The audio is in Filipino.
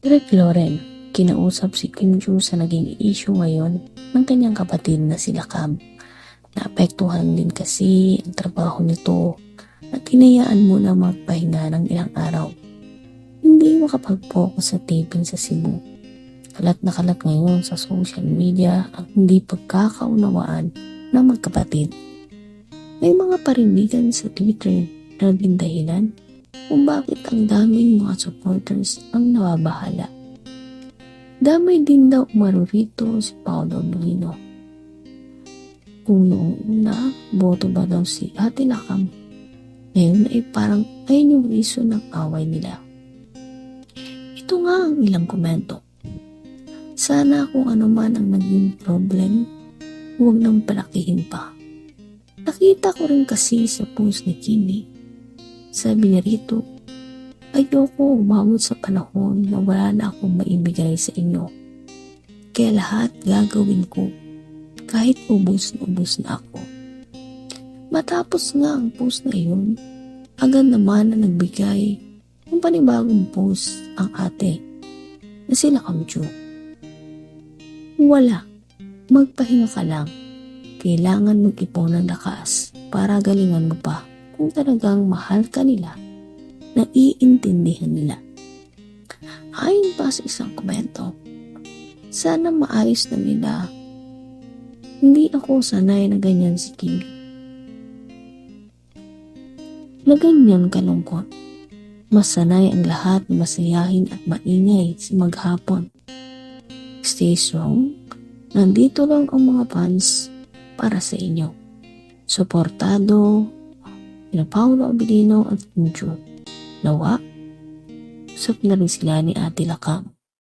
Direk Loren, kinausap si Kim Joo sa naging issue ngayon ng kanyang kapatid na sila Cam. Naapektuhan din kasi ang trabaho nito at hinayaan mo na magpahinga ng ilang araw. Hindi makapag-focus sa taping sa Cebu. Kalat na kalat ngayon sa social media ang hindi pagkakaunawaan ng magkapatid. May mga parindigan sa Twitter na naging dahilan kung bakit ang daming mga supporters ang nababahala. Damay din daw umaro si Paolo Molino. Kung noong una, boto ba daw si Ate Lakam, ngayon ay parang ayun yung reason ng away nila. Ito nga ang ilang komento. Sana kung ano man ang naging problem, huwag nang palakihin pa. Nakita ko rin kasi sa post ni Kimi. Sabi niya rito, ayoko umabot sa panahon na wala na akong maibigay sa inyo. Kaya lahat gagawin ko kahit ubus na ubus na ako. Matapos nga ang post na iyon, agad naman na nagbigay ng panibagong post ang ate na sila Kamchu. Wala, magpahinga ka lang. Kailangan mag-ipon ng lakas para galingan mo pa kung talagang mahal ka nila na iintindihan nila. Ayon pa sa isang komento, sana maayos na nila. Hindi ako sanay na ganyan si Kim. Na ganyan kalungkot. Mas sanay ang lahat na masayahin at maingay si maghapon. Stay strong. Nandito lang ang mga fans para sa inyo. Suportado, Sina Paolo Abilino at Kim Nawa, usap na rin sila ni Ate Lakam.